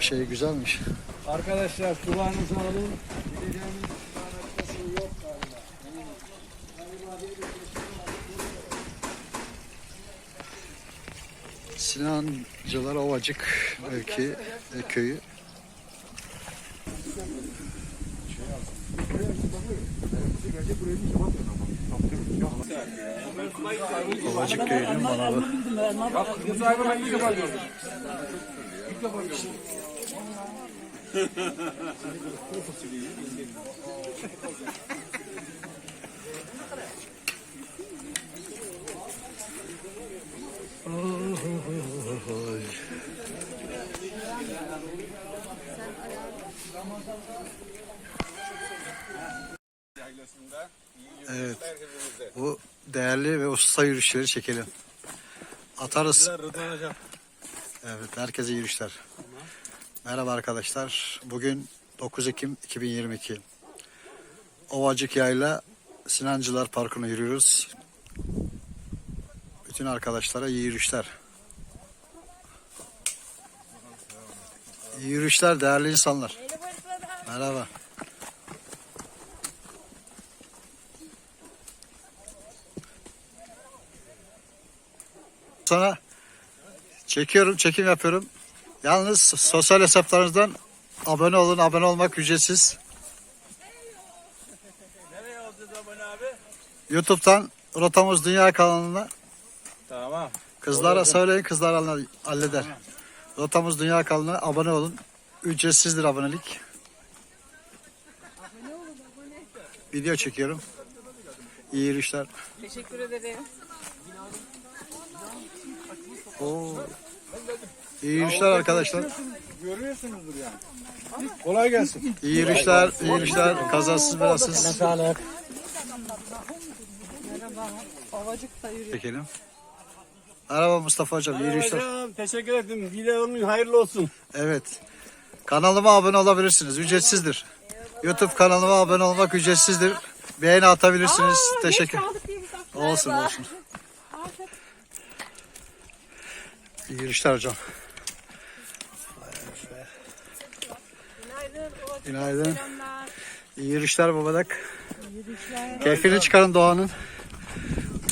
Şey güzelmiş. Arkadaşlar sularınızı alın. Gideceğimiz istikamette su yok galiba. Sinancılar Ovacık mevki e, köyü. Ovacık köyünün manavı. Bu sahibi ben ilk defa gördüm. Evet. Bu değerli ve usta yürüyüşleri çekelim. Atarız. Evet, herkese yürüyüşler. Merhaba arkadaşlar. Bugün 9 Ekim 2022. Ovacık Yayla Sinancılar Parkı'na yürüyoruz. Bütün arkadaşlara iyi yürüyüşler. İyi yürüyüşler değerli insanlar. Merhaba. Sonra Çekiyorum, çekim yapıyorum. Yalnız sosyal hesaplarınızdan abone olun. Abone olmak ücretsiz. Nereye alacağız abone abi? YouTube'dan Rotamız Dünya kanalına Tamam. kızlara söyleyin, kızlar halle- halleder. Rotamız Dünya kanalına abone olun. Ücretsizdir abonelik. Video çekiyorum. İyi yürüyüşler. Teşekkür ederim. Oo. İyi yürüyüşler arkadaşlar. Görüyorsunuzdur yani. Kolay gelsin. İyi yürüyüşler, iyi yürüyüşler. Kazasız belasız. Sağlık. Çekelim. Merhaba Mustafa Hocam, iyi yürüyüşler. Hocam teşekkür ederim. Videonun hayırlı olsun. Evet. Kanalıma abone olabilirsiniz. Ücretsizdir. YouTube kanalıma abone olmak ücretsizdir. Beğeni atabilirsiniz. Teşekkür. Olsun olsun. İyi yürüyüşler hocam. Günaydın. İyi yürüyüşler babadak. Keyfini çıkarın doğanın.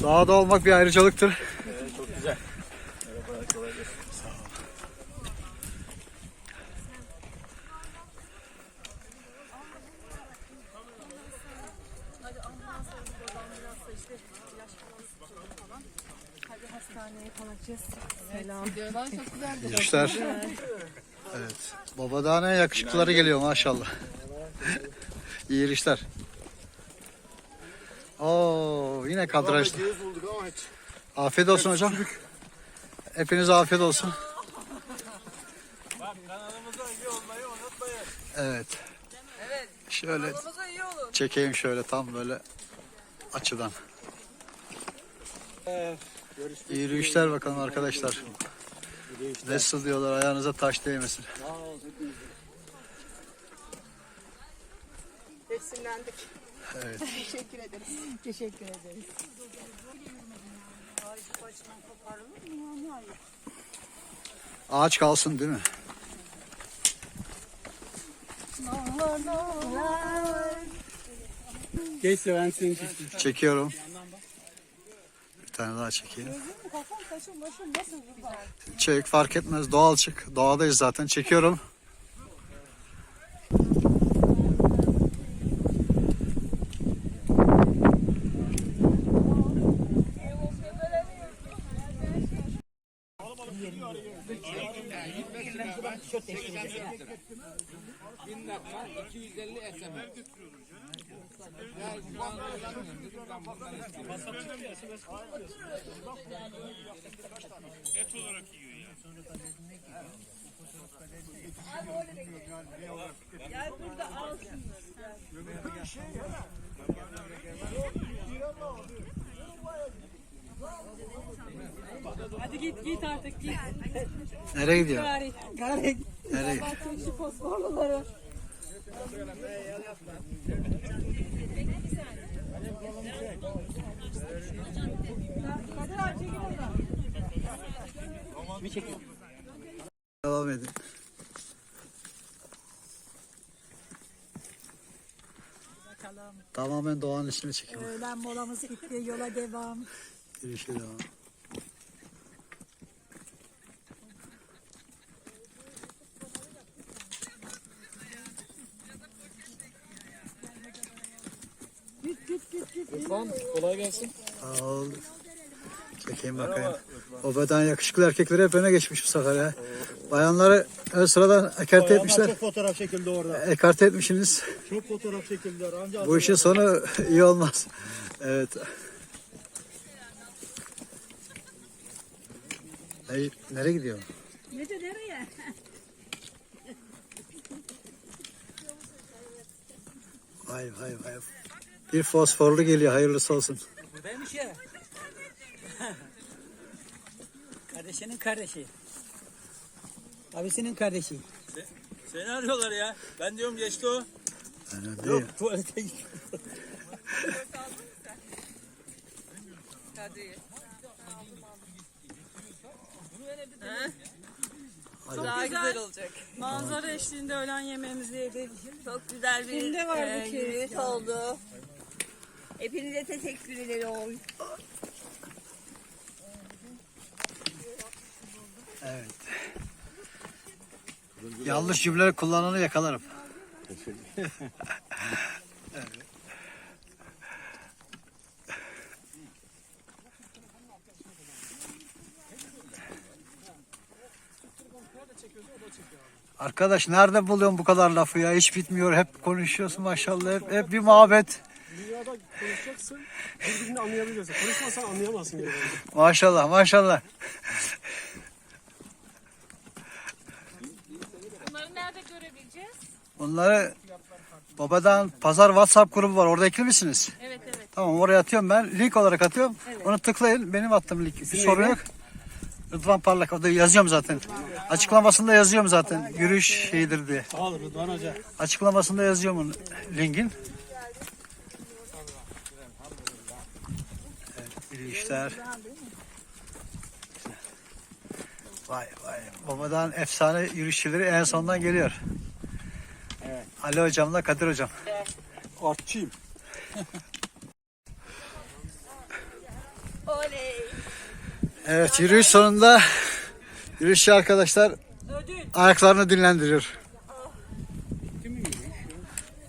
Doğada olmak bir ayrıcalıktır. Çok güzel. Hadi hastaneye kalacağız. Selam. Videolar çok güzeldi. Evet. Baba daha ne yakışıklıları geliyor maşallah. İyi yürüyüşler. Oo yine hiç. Afiyet olsun hocam. Hepinize afiyet olsun. Bak kanalımıza üye olmayı unutmayın. Evet. Evet. Şöyle Kanalımıza iyi olun. çekeyim şöyle tam böyle açıdan. Görüşmek İyi yürüyüşler bakalım arkadaşlar. Nasıl diyorlar ayağınıza taş değmesin. Besinlendik. Evet. Teşekkür ederiz. Teşekkür ederiz. Ağaç kalsın değil mi? Geçse ben seni. Çekiyorum. Bir tane daha çekeyim. Çek fark etmez doğal çık. Doğadayız zaten. Çekiyorum. Ben tişört teşkil edeceğim. 1000 dakika 250 SMS. Ya şu an dedim ben buradan Et olarak yiyor ya. Abi öyle bekliyor. Ya burada alsınlar. Şey ya. Ben bana Hadi git git artık git. Nereye gidiyor? Gari. Gari. Nereye? Şu fosforluları. Devam edin. Tamamen doğanın içine çekiyor. Öğlen molamız bitti. Yola devam. Yürüyüşe devam. Rıdvan kolay gelsin. Sağ ol. Çekeyim bakayım. O beden yakışıklı erkekleri hep öne geçmiş bu sefer ya. Bayanları ön sıradan ekarte etmişler. Çok fotoğraf çekildi orada. Ekarte etmişsiniz. Çok fotoğraf çekildiler. Anca Bu işin sonu iyi olmaz. Evet. Hey, nereye gidiyor? Nece nereye? Vay vay vay. Bir fosforlu geliyor. Hayırlısı olsun. Buradaymış ya. Kardeşinin kardeşi. Abisinin kardeşi. Seni arıyorlar ya. Ben diyorum geçti o. Önemli değil. Tuvalete gidiyor. Daha güzel olacak. Manzara eşliğinde öğlen yemeğimizi yedik. Çok güzel bir Kimde var e, bu yürüyüş oldu. Hepinize teşekkür ederim. Evet. Yanlış cümleleri kullananı yakalarım. Evet. Arkadaş nerede buluyorsun bu kadar lafı ya? Hiç bitmiyor. Hep konuşuyorsun maşallah. Hep, hep bir muhabbet. Dünyada konuşacaksın. Birbirini anlayabileceksin. Konuşmazsan anlayamazsın. Yani. Maşallah maşallah. Bunları nerede görebileceğiz? Bunları babadan pazar WhatsApp grubu var. Orada ekli misiniz? Evet evet. Tamam oraya atıyorum ben. Link olarak atıyorum. Onu tıklayın. Benim attığım link. Bir sorun yok. Rıdvan Parlak. Orada yazıyorum zaten. Açıklamasında yazıyorum zaten. Yürüyüş şeyidir diye. Sağ ol Rıdvan Hoca. Açıklamasında yazıyorum onun linkin. Evet, yürüyüşler. Vay vay. Babadan efsane yürüyüşçüleri en sondan geliyor. Ali hocamla Kadir hocam. Artçıyım. Oley. Evet yürüyüş sonunda yürüyüşçü arkadaşlar ayaklarını dinlendiriyor.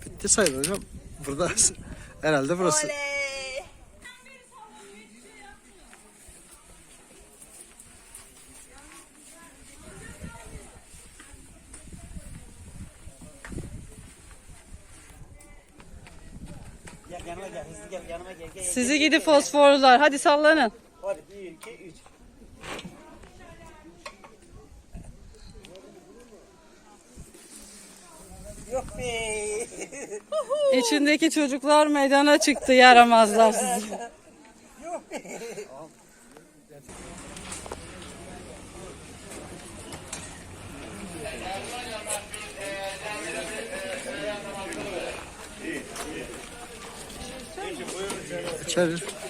Bitti sayılır hocam. Burada herhalde burası. Oley. Gel yanıma gel. Hızlı gel yanıma gel. gel. Sizi gidi fosforlular. Hadi sallanın. Hadi 1, 2, 3. Yok be. İçindeki çocuklar meydana çıktı. Yaramazlar sizi. İçeri.